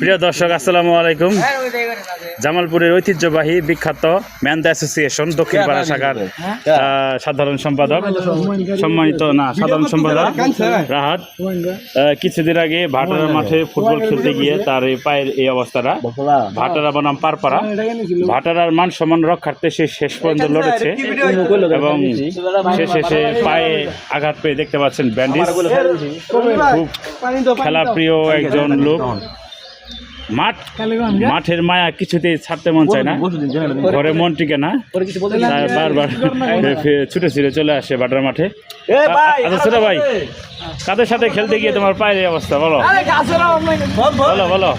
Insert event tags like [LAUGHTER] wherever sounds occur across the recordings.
প্রিয় দর্শক আসসালামু আলাইকুম। জামালপুরের ঐতিহ্যবাহী বিখ্যাত ম্যানদা অ্যাসোসিয়েশন দক্ষিণ পাড়া শাখার আহ, সাধারণ সম্পাদক সম্মানিত না সাধারণ সম্পাদক রাহাত। কিছুদিন আগে ভাটারা মাঠে ফুটবল খেলতে গিয়ে তার এই পায়ের এই অবস্থাটা। ভাটারা বনাম পারপাড়া। ভাটারার মান সম্মান রক্ষার্থে সে শেষ পর্যন্ত লড়েছে এবং সে শেষে সে পায়ে আঘাত পেয়ে দেখতে পাচ্ছেন ব্যান্ডিজ খুব খেলা প্রিয় একজন লোক। মাঠ মাঠের মায়া কিছুতেই ছাড়তে মন চায় না। ঘরে মন টিকে না। বারবার ছুটে ছুটে চলে আসে বাটার মাঠে। আচ্ছা ছোট ভাই কাদের সাথে খেলতে গিয়ে তোমার পায়ের অবস্থা? বলো। বলো বলো।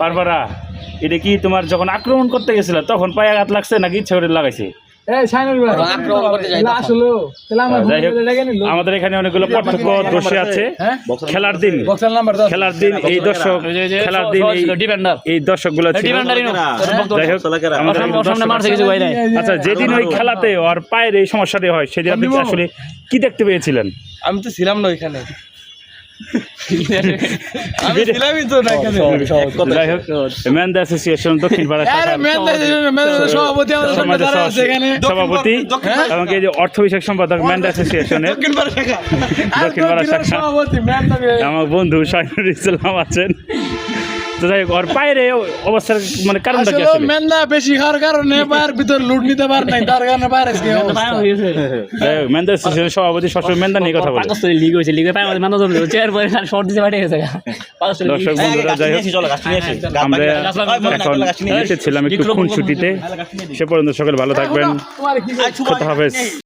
পারবারা। এটা কি তোমার যখন আক্রমণ করতে গেছিল তখন পায়ে আঘাত লাগছে নাকি ইচ্ছা করে লাগাইছে? আমাদের এখানে অনেকগুলো পার্থক্য দোষে আছে। খেলার দিন। খেলার দিন এই দর্শক খেলার দিন এই হোক আমাদের আচ্ছা যেদিন ওই খেলাতে ওর পায়ের এই সমস্যাটি হয় সেদিন আপনি আসলে কি দেখতে পেয়েছিলেন? আমি তো ছিলাম না ওইখানে। [LAUGHS] সভাপতি এবং এই যে অর্থ বিষয়ক সম্পাদক অ্যাসোসিয়েশনের দক্ষিণ পাড়া শাখা। আমার বন্ধু শাহিনুর ইসলাম আছেন। তো যাই ওর পায়ের অবস্থার মানে কারণটা কি আসলে মেন্দা বেশি খাওয়ার কারণে পায়ের ভিতর লুট নিতে পার নাই তার কারণে পায়ের আজকে ম্যান সভাপতি সবসময় মেন্দা নিয়ে কথা বলে। লিগ হয়েছে লিগে পায় চেয়ার পরে শর্ট দিতে পাঠিয়ে গেছে। দর্শক বন্ধুরা যাই হোক আমরা এখন এসেছিলাম একটু খুনছুটিতে সে পর্যন্ত সকলে ভালো থাকবেন। তোমার কি খোদা হাফেজ